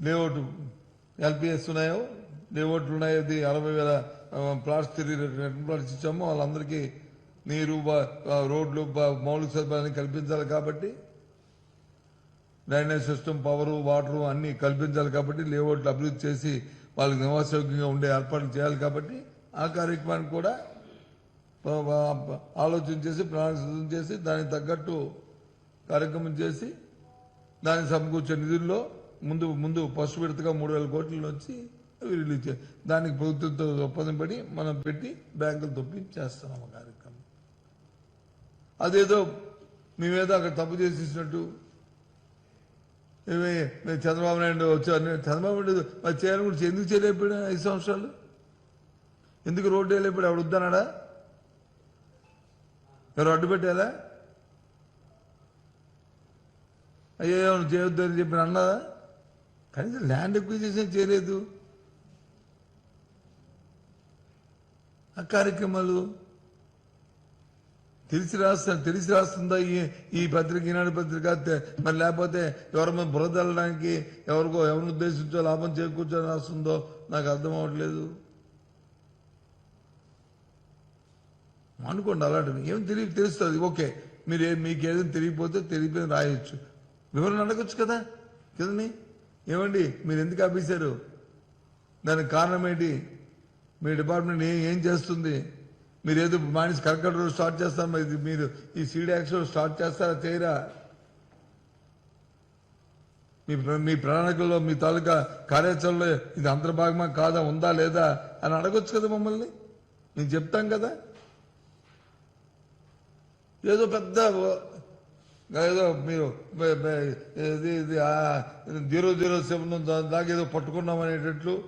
Layout LPS ఉన్నాయో లేఅవుట్లు ఉన్నాయో అరవై వేల ప్లాట్స్ తిరిగి రెండు ప్లాట్స్ ఇచ్చామో. వాళ్ళందరికీ నీరు రోడ్లు మౌలిక సదుపాయాన్ని కల్పించాలి కాబట్టి డ్రైనేజ్ సిస్టమ్ పవరు వాటర్ అన్ని కల్పించాలి కాబట్టి లేఅవుట్లు అభివృద్ధి చేసి వాళ్ళకి నివాసయోగ్యంగా ఉండే ఏర్పాట్లు చేయాలి కాబట్టి ఆ కార్యక్రమానికి కూడా ఆలోచన చేసి ప్రణాళిక చేసి దానికి తగ్గట్టు కార్యక్రమం చేసి దానికి సమకూర్చే నిధుల్లో ముందు ముందు ఫస్ట్ విడతగా మూడు వేల కోట్లు వచ్చి రిలీజ్ దానికి ప్రభుత్వంతో ఒప్పందం పడి మనం పెట్టి బ్యాంకులు తొప్పి చేస్తున్నాం ఆ కార్యక్రమం. అదేదో మేమేదో అక్కడ తప్పు చేసేసినట్టు చంద్రబాబు నాయుడు వచ్చారు. చంద్రబాబు నాయుడు మరి చేయాలని కూడా ఎందుకు చేయలేకపోయినా ఐదు సంవత్సరాలు? ఎందుకు రోడ్డు వెళ్ళిపోయాడు ఆవిడ వద్దన్నాడా? ఎవరు అడ్డు పెట్టాలా? అయ్యో నువ్వు చేయొద్దు అని చెప్పి అన్నదా కనీసం ల్యాండ్ అక్విజిషన్ చేయలేదు. ఆ కార్యక్రమాలు తెలిసి రాస్తాను తెలిసి రాస్తుందా ఈ ఈ పత్రిక ఈనాడు పత్రిక? మరి లేకపోతే ఎవరి బురదల్లడానికి ఎవరికో ఎవరిని ఉద్దేశించో లాభం చేకూర్చొని రాస్తుందో నాకు అర్థం అవ్వట్లేదు. అనుకోండి అలాంటివి ఏం తెలియ తెలుస్తుంది. ఓకే మీరు మీకు ఏదైనా తెలియకపోతే తెలియపోయి రాయొచ్చు. వివరణ అడగచ్చు కదా? కదండి? ఏమండి? మీరు ఎందుకు ఆపేశారు? దానికి కారణం ఏంటి? మీ డిపార్ట్మెంట్ ఏం ఏం చేస్తుంది? మీరు ఏదో మానేసి కర్కట రోడ్ స్టార్ట్ చేస్తాం ఇది మీరు ఈ సీడ్ స్టార్ట్ చేస్తారా చేయరా? మీ మీ ప్రణాళికల్లో మీ తాలూకా కార్యాచరణలో ఇది అంతర్భాగమా కాదా ఉందా లేదా అని అడగొచ్చు కదా మమ్మల్ని. మేము చెప్తాం కదా. ఏదో పెద్ద ఏదో మీరు జీరో జీరో సెవెన్ దాకా ఏదో పట్టుకున్నాం అనేటట్లు?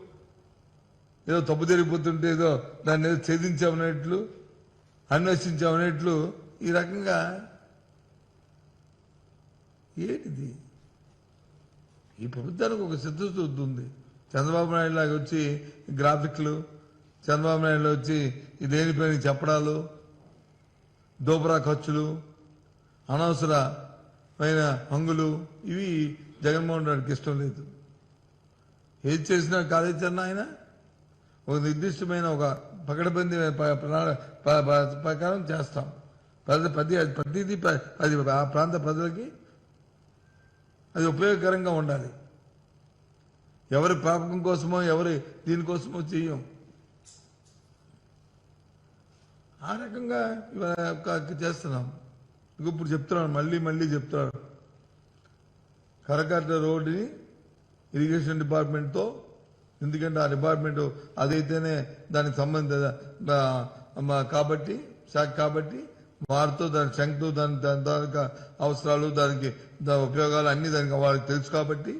ఏదో తప్పు జరిగిపోతుంటే ఏదో దాన్ని ఏదో ఛేదించామనేట్లు అన్వేషించామనేట్లు ఈ రకంగా ఏంటిది? ఈ ప్రభుత్వానికి ఒక చిత్తశుద్ధి ఉంది. చంద్రబాబు నాయుడు లాగా వచ్చి గ్రాఫిక్లు చంద్రబాబు నాయుడు వచ్చి దేనిపైన చెప్పడాలు దోబరా ఖర్చులు అనవసరమైన హంగులు ఇవి జగన్మోహన్ రెడ్డికి ఇష్టం లేదు. ఏది చేసినా కార్యాచరణ ఆయన ఒక నిర్దిష్టమైన ఒక పకడబంది ప్రకారం చేస్తాం. ప్రతి ప్రతి ప్రతిదీ అది ఆ ప్రాంత ప్రజలకి అది ఉపయోగకరంగా ఉండాలి. ఎవరి పాపకం కోసమో ఎవరి దీనికోసమో చెయ్యం. ఆ రకంగా చేస్తున్నాం. ఇప్పుడు చెప్తున్నాను మళ్ళీ మళ్ళీ చెప్తున్నాను. కరకట్ట రోడ్డుని ఇరిగేషన్ డిపార్ట్మెంట్తో ఎందుకంటే ఆ డిపార్ట్మెంట్ అదైతేనే దానికి సంబంధిత కాబట్టి శాఖ కాబట్టి వారితో దాని శంక్తో దాని దాని దానికి అవసరాలు దానికి దాని ఉపయోగాలు అన్ని దానికి వాళ్ళకి తెలుసు కాబట్టి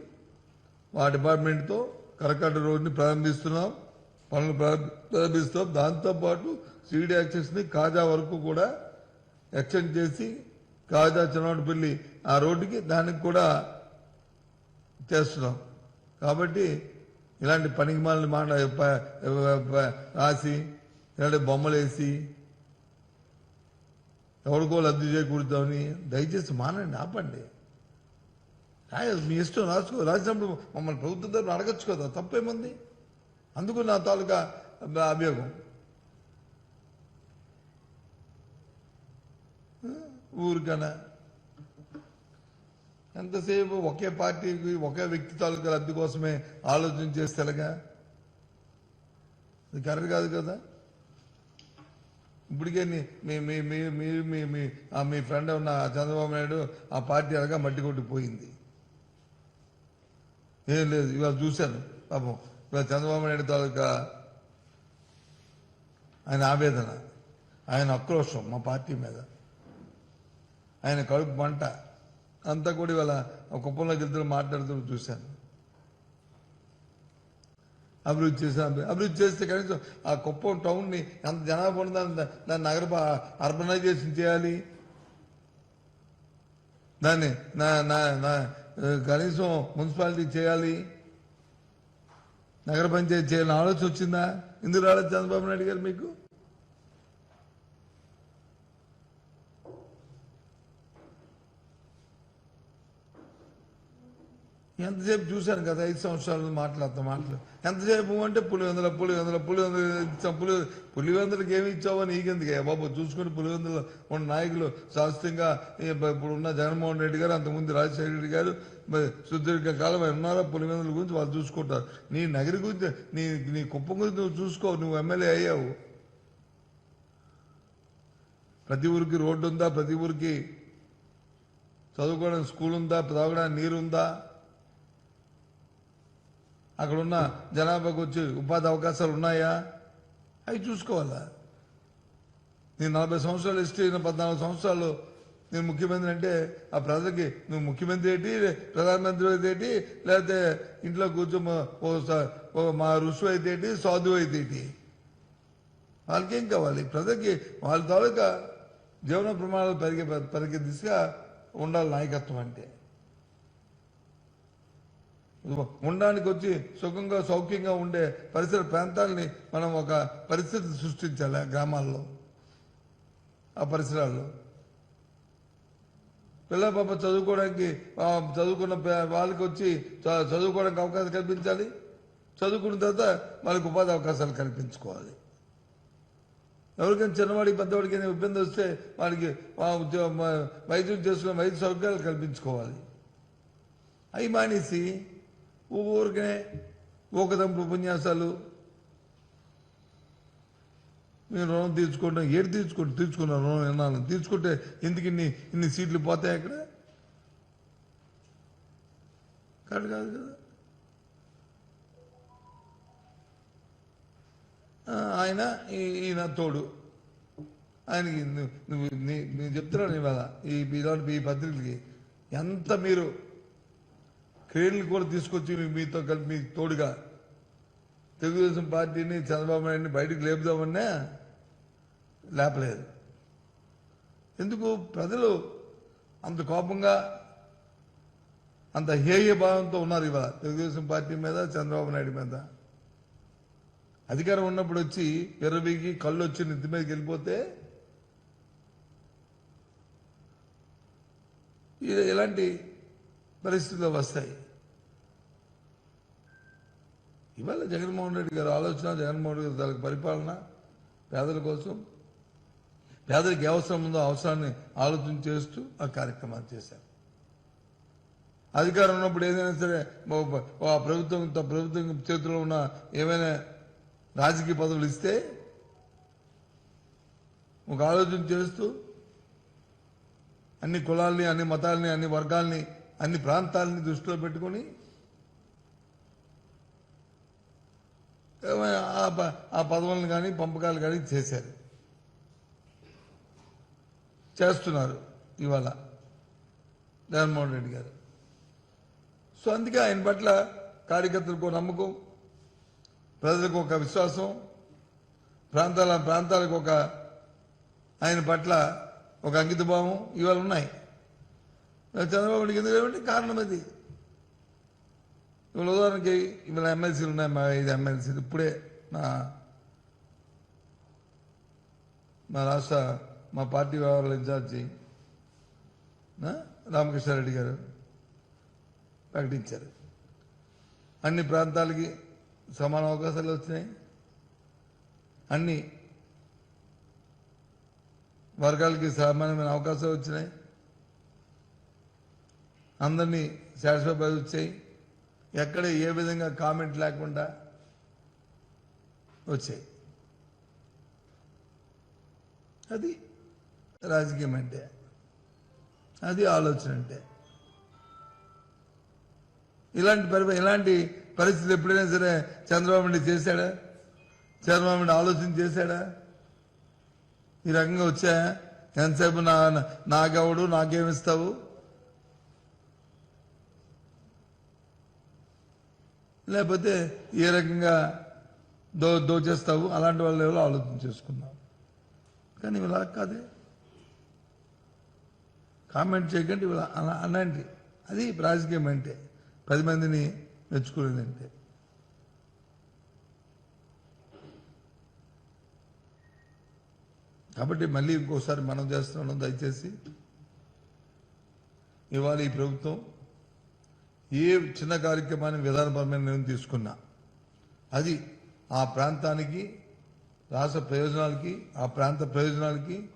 ఆ డిపార్ట్మెంట్తో కరకట్ట రోడ్ని ప్రారంభిస్తున్నాం పనులు ప్రారంభిస్తాం. దాంతోపాటు సీడీ యాక్సెస్ని కాజా వరకు కూడా ఎక్స్టెండ్ చేసి కాజా చిన్నపల్లి ఆ రోడ్డుకి దానికి కూడా చేస్తున్నాం. కాబట్టి ఇలాంటి పనికిమాలని మాట రాసి ఇలాంటి బొమ్మలు వేసి ఎవరికో లబ్ధి చేకూరుతామని దయచేసి మానండి ఆపండి. మీ ఇష్టం రాసుకో రాసినప్పుడు మమ్మల్ని ప్రభుత్వం తరఫున అడగచ్చు కదా తప్పేముంది? అందుకు నా తాలూకా అభియోగం. ఊరికన. ఎంతసేపు ఒకే పార్టీకి ఒకే వ్యక్తి తాలూకా లబ్ధి కోసమే ఆలోచన చేస్తేలాగా? ఇది కరెక్ట్ కాదు కదా? ఇప్పటికే మీ మీ మీ మీ మీ మీ మీ ఫ్రెండ్ ఉన్న చంద్రబాబు నాయుడు ఆ పార్టీ అనగా మట్టి కొట్టిపోయింది? ఏం లేదు ఇవాళ చూశాను. పాపం ఇవాళ చంద్రబాబు నాయుడు తాలూకా ఆయన ఆవేదన ఆయన ఆక్రోషం మా పార్టీ మీద. ఆయన కడుపు మంట. అంతా కూడా ఇవాళ ఆ కుప్పంలోకి వెళ్తున్న మాట్లాడుతూ చూశాను. అభివృద్ధి చేశాను అభివృద్ధి చేస్తే కనీసం ఆ కుప్పం టౌన్ని ఎంత జనాభా ఉన్న దాన్ని నగర అర్బనైజేషన్ చేయాలి. దాన్ని నా నా నా కనీసం మున్సిపాలిటీ చేయాలి. నగర పంచాయతీ చేయాలని ఆలోచన వచ్చిందా? ఎందుకు రాలేదు చంద్రబాబు నాయుడు గారు మీకు? ఎంతసేపు చూశాను కదా ఐదు సంవత్సరాలు మాట్లాడుతూ మాటలు ఎంతసేపు అంటే పులివెందుల పులివెందుల పులివెందుల ఇచ్చాం పులి పులివెందులకి ఏమి ఇచ్చావో నీకెందుకే బాబు చూసుకుని పులివెందుల ఉన్న నాయకులు శాస్త్రంగా ఇప్పుడు ఉన్న జగన్మోహన్ రెడ్డి గారు అంతకుముందు రాజశేఖర రెడ్డి గారు సుదీర్ఘ కాలం ఉన్నారా పులివెందుల గురించి వాళ్ళు చూసుకుంటారు నీ నగరి గురించి నీ నీ కుప్పం గురించి నువ్వు చూసుకో నువ్వు ఎమ్మెల్యే అయ్యావు ప్రతి ఊరికి రోడ్డు ఉందా ప్రతి ఊరికి చదువుకోవడానికి స్కూల్ ఉందా తాగడానికి నీరు ఉందా అక్కడ ఉన్న జనాభాకు వచ్చి ఉపాధి అవకాశాలు ఉన్నాయా? అవి చూసుకోవాలా? నేను నలభై సంవత్సరాలు హిస్టరీ అయిన పద్నాలుగు సంవత్సరాలు నేను ముఖ్యమంత్రి అంటే ఆ ప్రజలకి నువ్వు ముఖ్యమంత్రి ఏంటి ప్రధానమంత్రి అయితే ఏంటి లేకపోతే ఇంట్లో కూర్చో మా ఋషు అయితే ఏంటి సాధువు అయితే ఏంటి? వాళ్ళకేం కావాలి? ప్రజలకి వాళ్ళ తాలూకా జీవన ప్రమాణాలు పెరిగే పెరిగే దిశగా ఉండాలి నాయకత్వం అంటే. ఉండడానికి వచ్చి సుఖంగా సౌఖ్యంగా ఉండే పరిసర ప్రాంతాలని మనం ఒక పరిస్థితి సృష్టించాలి ఆ గ్రామాల్లో ఆ పరిసరాల్లో. పిల్ల పాప చదువుకోవడానికి చదువుకున్న వాళ్ళకి వచ్చి చ- చదువుకోవడానికి అవకాశం కల్పించాలి. చదువుకున్న తర్వాత వాళ్ళకి ఉపాధి అవకాశాలు కల్పించుకోవాలి. ఎవరికైనా చిన్నవాడికి పెద్దవాడికి ఏదైనా ఇబ్బంది వస్తే వాడికి వైద్యం చేసుకున్న వైద్య సౌకర్యాలు కల్పించుకోవాలి. అవి మానేసి ఊరికనే ఊకదంపు ఉపన్యాసాలు. మీరు రుణం తీర్చుకోవడం ఏడు తీర్చుకుంటే తీర్చుకున్నారు రుణం ఎన్నాళ్ళు? తీర్చుకుంటే ఎందుకు ఇన్ని ఇన్ని సీట్లు పోతాయి అక్కడ? కాదు కాదు? కదా ఆయన ఈ- ఈయన తోడు. ఆయనకి నువ్వు నేను చెప్తున్నాను ఇవాళ ఈ ఇలాంటి ఈ పత్రికలకి ఎంత మీరు క్రీడలు కూడా తీసుకొచ్చి మీ- మీతో కలిపి మీకు తోడుగా. తెలుగుదేశం పార్టీని చంద్రబాబు నాయుడిని బయటకు లేపుదామన్నా లేపలేదు. ఎందుకు? ప్రజలు అంత కోపంగా అంత హేయ భావంతో ఉన్నారు ఇవాళ తెలుగుదేశం పార్టీ మీద చంద్రబాబు నాయుడు మీద. అధికారం ఉన్నప్పుడు వచ్చి ఎర్రబీకి కళ్ళు వచ్చి నిద్ర మీదకి వెళ్ళిపోతే ఇలాంటి పరిస్థితులు వస్తాయి. ఇవాళ జగన్మోహన్ రెడ్డి గారి ఆలోచన జగన్మోహన్ రెడ్డి గారి పరిపాలన పేదల కోసం పేదలకు ఏ అవసరం ఉందో అవసరాన్ని ఆలోచన చేస్తూ ఆ కార్యక్రమాలు చేశారు. అధికారం ఉన్నప్పుడు ఏదైనా సరే ప్రభుత్వం ప్రభుత్వం చేతిలో ఉన్న ఏమైనా రాజకీయ పదవులు ఇస్తే ఒక ఆలోచన చేస్తూ అన్ని కులాల్ని అన్ని మతాల్ని అన్ని వర్గాల్ని అన్ని ప్రాంతాలని దృష్టిలో పెట్టుకొని ఆ ఆ పదవులను కానీ పంపకాలు కానీ చేశారు. చేస్తున్నారు ఇవాళ జగన్మోహన్ రెడ్డి గారు. సో అందుకే ఆయన పట్ల కార్యకర్తలకు నమ్మకం ప్రజలకు ఒక విశ్వాసం ప్రాంతాల ప్రాంతాలకు ఒక ఆయన పట్ల ఒక అంకితభావం ఇవాళ ఉన్నాయి. చంద్రబాబు నాయుడు ఎందుకు లేవంటే కారణం అది. ఇవాళ ఉదాహరణకి ఇవాళ ఎమ్మెల్సీలు ఉన్నాయి మా ఐదు ఎమ్మెల్సీలు. ఇప్పుడే మా మా రాష్ట్ర మా పార్టీ వ్యవహారాల ఇన్ఛార్జి రామకృష్ణారెడ్డి గారు ప్రకటించారు. అన్ని ప్రాంతాలకి సమాన అవకాశాలు వచ్చినాయి. అన్ని వర్గాలకి సమానమైన అవకాశాలు వచ్చినాయి. అందరినీ సాటిస్ఫై వచ్చాయి. ఎక్కడ ఏ విధంగా కామెంట్ లేకుండా వచ్చాయి. అది రాజకీయం అంటే అది ఆలోచన అంటే. ఇలాంటి పరి ఇలాంటి పరిస్థితులు ఎప్పుడైనా సరే చంద్రబాబు నాయుడు చేశాడా? చంద్రబాబు నాయుడు ఆలోచన చేశాడా? ఈ రకంగా వచ్చా? ఎంతసేపు నా నాకెవడు నాకేమిస్తావు లేకపోతే ఏ రకంగా దో దోచేస్తావు? అలాంటి వాళ్ళు ఎవరో ఆలోచన చేసుకున్నావు కానీ ఇలా కాదే. కామెంట్ చేయకండి ఇలా అలాంటి అది రాజకీయం అంటే. పది మందిని మెచ్చుకునేదంటే కాబట్టి మళ్ళీ ఇంకోసారి మనం చేస్తున్నాం దయచేసి. ఇవాళ ఈ ప్రభుత్వం ఏ చిన్న కార్యక్రమాన్ని విధానపరమైన నిర్ణయం తీసుకున్నా అది ఆ ప్రాంతానికి రాష్ట్ర ప్రయోజనాలకి ఆ ప్రాంత ప్రయోజనాలకి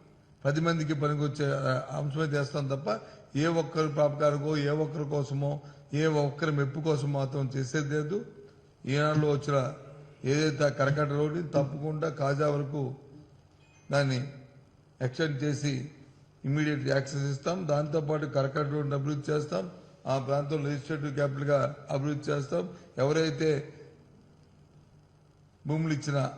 పది మందికి పనికొచ్చే అంశమే చేస్తాం తప్ప ఏ ఒక్కరి పాపకారకో ఏ ఒక్కరి కోసమో ఏ ఒక్కరి మెప్పు కోసం మాత్రం చేసేది లేదు. ఈనాడులో వచ్చిన ఏదైతే ఆ కరకట్ట రోడ్డు తప్పకుండా కాజా వరకు దాన్ని ఎక్స్టెండ్ చేసి ఇమీడియట్ యాక్సెస్ ఇస్తాం. దాంతోపాటు కరకట్ట రోడ్డుని అభివృద్ధి చేస్తాం. ఆ ప్రాంతంలో లెజిస్లేటివ్ క్యాపిటల్గా అభివృద్ధి చేస్తాం. ఎవరైతే భూములు ఇచ్చిన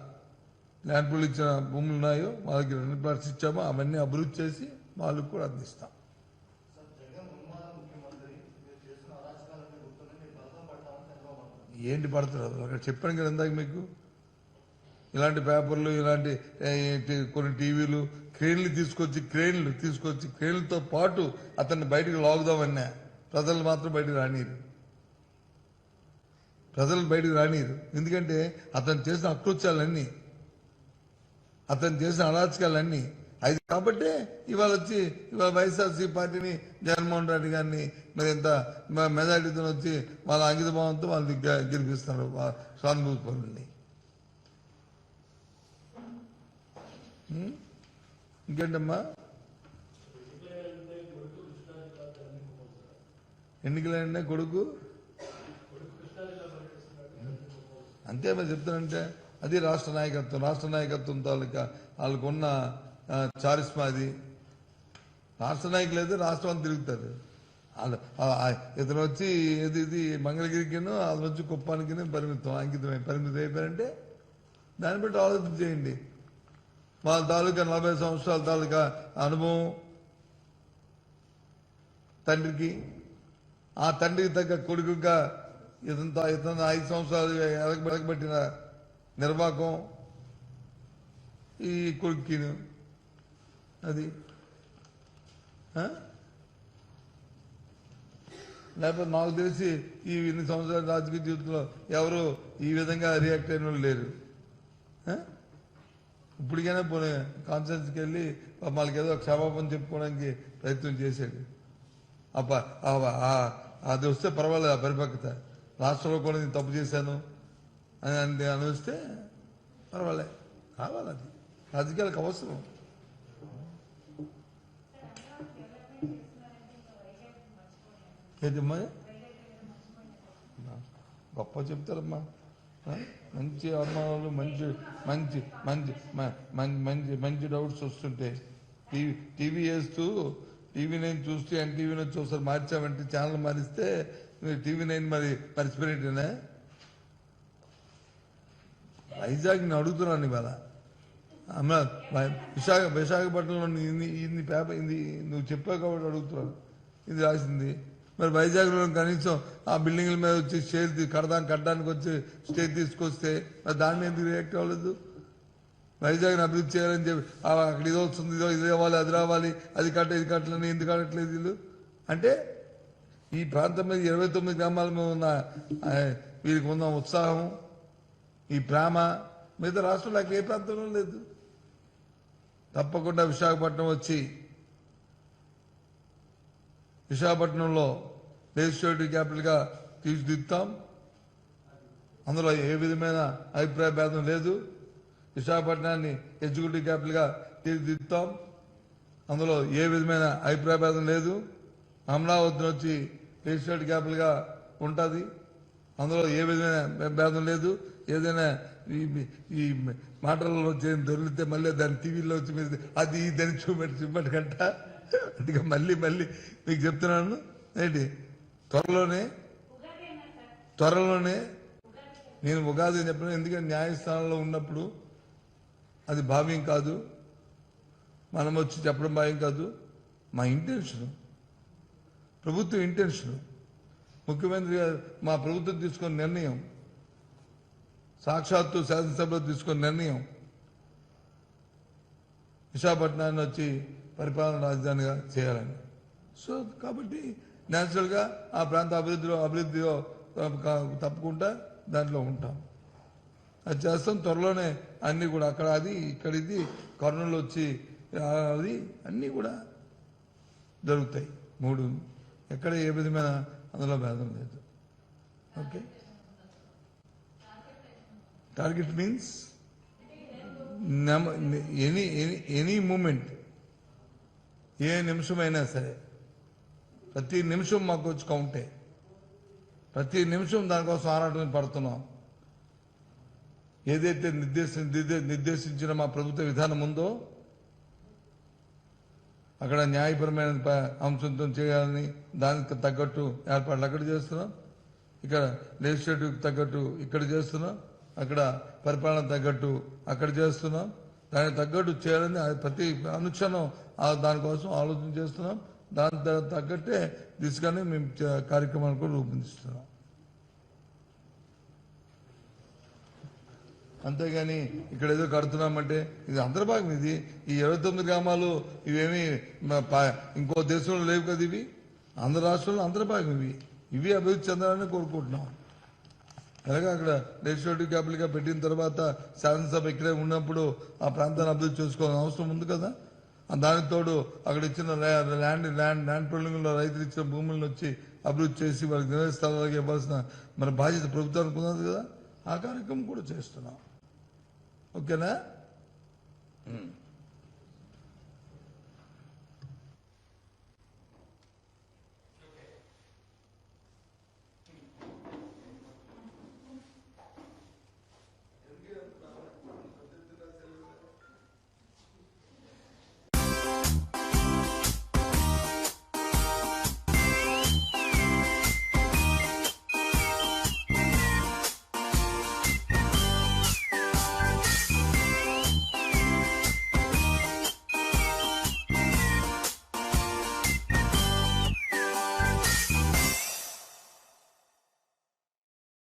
ల్యాండ్ పూల్ ఇచ్చిన భూములు ఉన్నాయో వాళ్ళకి రెండు ప్లాట్స్ ఇచ్చామో. అవన్నీ అభివృద్ధి చేసి వాళ్ళకు కూడా అందిస్తాం. ఏంటి పడుతున్నారు అక్కడ చెప్పాను కదా ఇందాక మీకు. ఇలాంటి పేపర్లు ఇలాంటి కొన్ని టీవీలు క్రేన్లు తీసుకొచ్చి క్రేన్లు తీసుకొచ్చి క్రేన్లతో పాటు అతన్ని బయటకు లాగుదామన్నా ప్రజలు మాత్రం బయటకు రానియరు. ప్రజలు బయటకు రానియరు. ఎందుకంటే అతను చేసిన అకృత్యాలన్నీ అతను చేసిన అరాచకాలన్నీ అది కాబట్టే ఇవాళ వచ్చి ఇవాళ వైఎస్ఆర్సీ పార్టీని జగన్మోహన్ రెడ్డి గారిని మరి ఎంత మెజారిటీతో వచ్చి వాళ్ళ అంకిత భావంతో వాళ్ళు గెలిపిస్తున్నారు వా- సానుభూతి పనుల్ని ఇంకేంటమ్మా? ఎందుకులేండి కొడుకు? అంతే మరి చెప్తానంటే అది రాష్ట్ర నాయకత్వం రాష్ట్ర నాయకత్వం తాలూకా వాళ్ళకున్న ఆ, చారిస్మా అది. రాష్ట్ర నాయకులు అయితే రాష్ట్రం తిరుగుతారు. వాళ్ళు ఇతను వచ్చి ఇది ఇది మంగళగిరికినో అతను వచ్చి కుప్పానికినే పరిమితం అంకితమై పరిమితం అయిపోయారంటే దాన్ని బట్టి ఆలోచన చేయండి. వాళ్ళ తాలూకా నలభై సంవత్సరాల తాలూకా అనుభవం తండ్రికి ఆ తండ్రికి తగ్గ కొడుకుగా ఇతంతా ఇతను ఐదు సంవత్సరాలు ఎలగబెట్టిన నిర్వాహకం ఈ కొడుక్కి అది లేకపోతే నాకు తెలిసి ఈ ఇన్ని సంవత్సరాల రాజకీయ జీవితంలో ఎవరు ఈ విధంగా రియాక్ట్ అయిన వాళ్ళు లేరు. ఇప్పటికైనా పోనీ కాన్ఫరెన్స్కి వెళ్ళి వాళ్ళకి ఏదో క్షమాపణ చెప్పుకోవడానికి ప్రయత్నం చేశాడు. అది వస్తే పర్వాలేదు ఆ పరిపక్వత. రాష్ట్రంలో కూడా నేను తప్పు చేశాను అని అని అనిపిస్తే పర్వాలే కావాలి అది. రాజకీయాలకు అవసరం. ఏదమ్మా గొప్ప చెప్తారమ్మా. మంచి అనుమానాలు మంచి మంచి మంచి మ- మంచి మంచి డౌట్స్ వస్తుంటే టీవీ టీవీ వేస్తూ టీవీ నైన్ చూస్తే ఎన్టీవీ నుంచి ఒకసారి మార్చామంటే ఛానల్ మారిస్తే టీవీ నైన్ మరి మర్చిపోయినట్టేనా? వైజాగ్ నేను అడుగుతున్నాను ఇవాళ. అమ్మ విశాఖ విశాఖపట్నంలో ఇన్ని ఇన్ని పేపర్ ఇది నువ్వు చెప్పావు కాబట్టి అడుగుతున్నాను. ఇది రాసింది. మరి వైజాగ్లో కనీసం ఆ బిల్డింగ్ల మీద వచ్చి స్టేజ్ కడదాం కట్టడానికి వచ్చి స్టేజ్ తీసుకొస్తే మరి దాన్ని ఎందుకు రియాక్ట్ అవ్వలేదు? వైజాగ్ని అభివృద్ధి చేయాలని చెప్పి అక్కడ ఇది వస్తుంది ఇదో ఇది రావాలి అది రావాలి అది కట్ట ఇది కట్టలని ఎందుకు కట్టట్లేదు వీళ్ళు? అంటే ఈ ప్రాంతం మీద ఇరవై తొమ్మిది గ్రామాల మీద ఉన్న వీరికి ఉన్న ఉత్సాహం ఈ ప్రేమ మిగతా రాష్ట్రంలో అక్కడ ఏ ప్రాంతంలో లేదు. తప్పకుండా విశాఖపట్నం వచ్చి విశాఖపట్నంలో లెజిస్లేటివ్ క్యాపిటల్గా తీర్చిదిద్దుతాం. అందులో ఏ విధమైన అభిప్రాయ భేదం లేదు. విశాఖపట్నాన్ని ఎగ్జిక్యూటివ్ క్యాపిటల్గా తీర్చిదిద్దుతాం అందులో ఏ విధమైన అభిప్రాయ భేదం లేదు. అమరావతిని వచ్చి లెజిస్లేటివ్ క్యాపిటల్గా ఉంటుంది. అందులో ఏ విధమైన భేదం లేదు. ఏదైనా ఈ ఈ మాటలలో దొరికితే మళ్ళీ దాని టీవీలో వచ్చి మీరు అది దాన్ని చూపెట్టి చూపెట్టకంట. అందుకే మళ్ళీ మళ్ళీ మీకు చెప్తున్నాను. ఏంటి? త్వరలోనే త్వరలోనే నేను ఉగాది అని చెప్పిన. ఎందుకంటే న్యాయస్థానంలో ఉన్నప్పుడు అది భావ్యం కాదు. మనం వచ్చి చెప్పడం భావ్యం కాదు. మా ఇంటెన్షన్ ప్రభుత్వం ఇంటెన్షన్ ముఖ్యమంత్రి గారు మా ప్రభుత్వం తీసుకున్న నిర్ణయం. సాక్షాత్తు శాసనసభలో తీసుకున్న నిర్ణయం. విశాఖపట్నాన్ని వచ్చి పరిపాలన రాజధానిగా చేయాలని. సో కాబట్టి న్యాచురల్గా ఆ ప్రాంత అభివృద్ధిలో అభివృద్ధిలో తప్పకుండా దాంట్లో ఉంటాం. అది చేస్తాం. త్వరలోనే అన్ని కూడా అక్కడ అది ఇక్కడ ఇది కర్నూలు వచ్చి అది అన్నీ కూడా జరుగుతాయి. మూడు ఎక్కడ ఏ విధమైన అందులో భేదం లేదు. Okay? Target means any any moment ఏ నిమిషమైనా సరే ప్రతి నిమిషం మాకు వచ్చి కౌంటే ప్రతి నిమిషం దానికోసం ఆరాటం పడుతున్నాం. ఏదైతే నిర్దేశ నిర్దేశించిన మా ప్రభుత్వ విధానం ఉందో అక్కడ న్యాయపరమైన ప- అంశంతో చేయాలని దానికి తగ్గట్టు ఏర్పాట్లు అక్కడ చేస్తున్నాం. ఇక్కడ లెజిస్లేటివ్ తగ్గట్టు ఇక్కడ చేస్తున్నాం. అక్కడ పరిపాలన తగ్గట్టు అక్కడ చేస్తున్నాం. దానికి తగ్గట్టు చేయాలని ప్రతి అనుక్షణం దానికోసం ఆలోచన చేస్తున్నాం. దాని తగ్గట్టే దిశగానే మేము కార్యక్రమాలు కూడా రూపొందిస్తున్నాం. అంతేగాని ఇక్కడ ఏదో కడుతున్నామంటే ఇది అంతర్భాగం ఇది. ఈ ఇరవై తొమ్మిది గ్రామాలు ఇవేమి ఇంకో దేశంలో లేవు కదా ఇవి. ఆంధ్ర రాష్ట్రంలో అంతర్భాగం ఇవి. ఇవి అభివృద్ధి చెందాలని కోరుకుంటున్నాం. అలాగే అక్కడ లెజిస్లేటివ్ క్యాపిటల్గా పెట్టిన తర్వాత శాసనసభ ఇక్కడే ఉన్నప్పుడు ఆ ప్రాంతాన్ని అభివృద్ధి చేసుకోవాల్సిన అవసరం ఉంది కదా. దానికి తోడు అక్కడ ఇచ్చిన ల్యాండ్ ల్యాండ్ ల్యాండ్ పుల్లింగ్ రైతులు ఇచ్చిన భూములను వచ్చి అభివృద్ధి చేసి వాళ్ళకి నివాస ఇవ్వాల్సిన మన బాధ్యత ప్రభుత్వానికి ఉన్నది కదా. ఆ కార్యక్రమం కూడా చేస్తున్నాం. ఓకేనా?